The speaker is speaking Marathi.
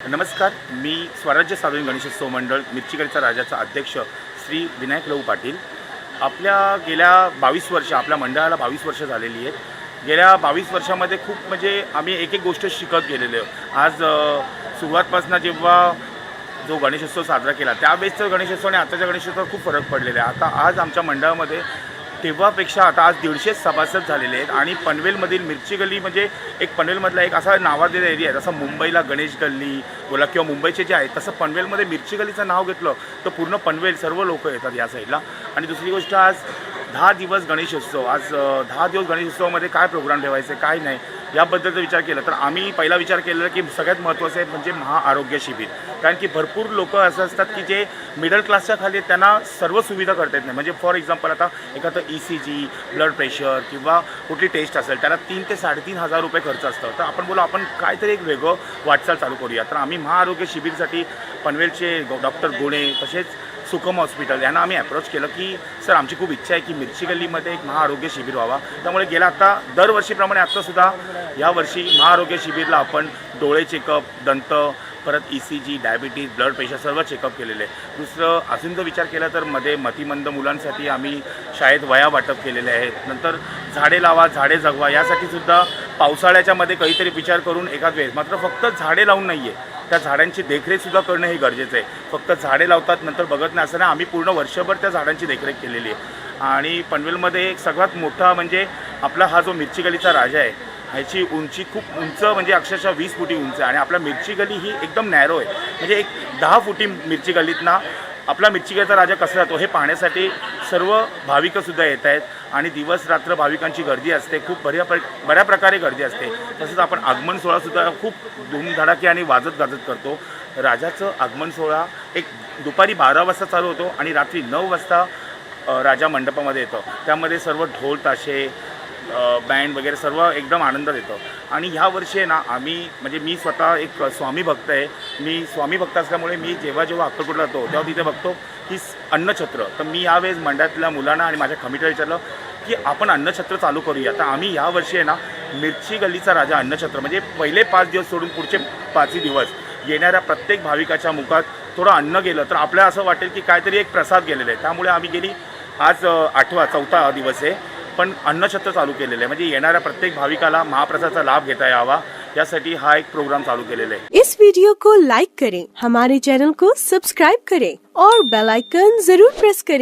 नमस्कार मी स्वराज्य सार्वजनिक गणेशोत्सव मंडळ मिरचीकडचा राजाचा अध्यक्ष श्री विनायक लहू पाटील. आपल्या गेल्या बावीस वर्ष आपल्या मंडळाला बावीस वर्ष झालेली आहेत. गेल्या बावीस वर्षामध्ये खूप म्हणजे आम्ही एक एक गोष्ट शिकत गेलेलो आज सुरुवातपासून जेव्हा जो गणेशोत्सव साजरा केला त्यावेळेसचा गणेशोत्सव आणि आताच्या गणेशोत्सव खूप फरक पडलेला आहे. आता आज आमच्या मंडळामध्ये तेव्हापेक्षा आता आज दीडशे सभासद झालेले आहेत आणि पनवेलमधील मिरची गल्ली म्हणजे एक पनवेलमधला एक असा नावाजलेला एरिया आहे. जसं मुंबईला गणेश गल्ली बोला किंवा मुंबईचे जे आहेत तसं पनवेलमध्ये मिरची गल्लीचं नाव घेतलं तर पूर्ण पनवेल सर्व लोक येतात या साईडला आणि दुसरी गोष्ट आज दहा दिवस गणेशोत्सव आज दहा दिवस गणेशोत्सवामध्ये काय प्रोग्राम ठेवायचे काय नाही? याबद्दलचा विचार केला तर आम्ही पहिला विचार केलेला की सगळ्यात महत्त्वाचं आहे म्हणजे महाआरोग्य शिबिर. कारण की भरपूर लोक असं असतात की जे मिडल क्लासच्या खाली त्यांना सर्व सुविधा करता येत नाही. म्हणजे फॉर एक्झाम्पल आता एखादं E C G blood pressure किंवा कुठली टेस्ट असेल त्याला तीन ते साडेतीन हजार रुपये खर्च असतं. तर आपण बोलू आपण काहीतरी एक वेगळं वाटचाल चालू करूया. तर आम्ही महाआरोग्य शिबिरसाठी पनवेलचे डॉक्टर गुणे तसेच सुखम हॉस्पिटल. यांना आम्ही अप्रोच केलं की सर आमची खूप इच्छा आहे की मिरची गल्लीमध्ये एक महाआरोग्य शिबिर व्हावा. त्यामुळे गेला आता दरवर्षीप्रमाणे आत्तासुद्धा यावर्षी महाआरोग्य शिबिरला आपण डोळे चेकअप दंत परत E C G diabetes blood pressure सर्व चेकअप केलेले आहे. दुसरं अजून जर विचार केला तर मध्ये मतिमंद मुलांसाठी आम्ही शाळेत वया वाटप केलेले आहेत. नंतर झाडे लावा झाडे जगवा यासाठी सुद्धा पावसाळ्याच्यामध्ये काहीतरी विचार करून एखाद वेळेस. मात्र फक्त झाडे लावून नाही आहे त्या झाडांची देखरेखसुद्धा करणं हे गरजेचं आहे. फक्त झाडे लावतात नंतर बघत नाही असं नाही. आम्ही पूर्ण वर्षभर त्या झाडांची देखरेख केलेली आहे. आणि पनवेलमध्ये एक सगळ्यात मोठा म्हणजे आपला हा जो मिरची गलीचा राजा आहे ह्याची उंची खूप उंच म्हणजे अक्षरशः वीस फुटी उंच आहे. आणि आपला मिरची गली ही एकदम नॅरो आहे. म्हणजे एक दहा फुटी मिरची गलीतना आपला मिरची गलीचा राजा कसा जातो हे पाहण्यासाठी सर्व भाविकसुद्धा येत आहेत. आणि दिवस रात्र भाविकांची गर्दी असते खूप बऱ्या प्र बऱ्या प्रकारे गर्दी असते. तसंच आपण आगमन सोहळासुद्धा खूप धूमधडाके आणि वाजत गाजत करतो. राजाचं आगमन सोहळा एक दुपारी बारा वाजता चालू होतो आणि रात्री नऊ वाजता राजा मंडपामध्ये येतो. त्यामध्ये सर्व ढोल ताशे बँड वगैरे सर्व एकदम आनंद देतं. आणि ह्या वर्षी आहे ना आम्ही म्हणजे मी स्वतः एक स्वामी भक्त आहे. मी स्वामी भक्त असल्यामुळे मी जेव्हा जेव्हा अक्कलकोटला जातो तेव्हा तिथे बघतो. ही अन्नछत्र. तर मी यावेळेस मंडळातल्या मुलांना आणि माझ्या कमिटीला विचारलं की आपण अन्नछत्र चालू करूया. तर आम्ही यावर्षी आहे ना मिरची गल्लीचा राजा अन्नछत्र म्हणजे पहिले पाच दिवस सोडून पुढचे पाचही दिवस येणाऱ्या प्रत्येक भाविकाच्या मुखात थोडं अन्न गेलं तर आपल्याला असं वाटेल की काहीतरी एक प्रसाद गेलेला आहे. त्यामुळे आम्ही गेली आज आठवा चौथा दिवस आहे. पण अन्नछत्र चालू केलेलं आहे. म्हणजे येणाऱ्या प्रत्येक भाविकाला महाप्रसादाचा लाभ घेता यावा. यासाठी हा एक प्रोग्राम चालू केलेला आहे. इस वीडियो को लाइक करें हमारे चैनल को सब्सक्राइब करें और बेल आइकन जरूर प्रेस करें।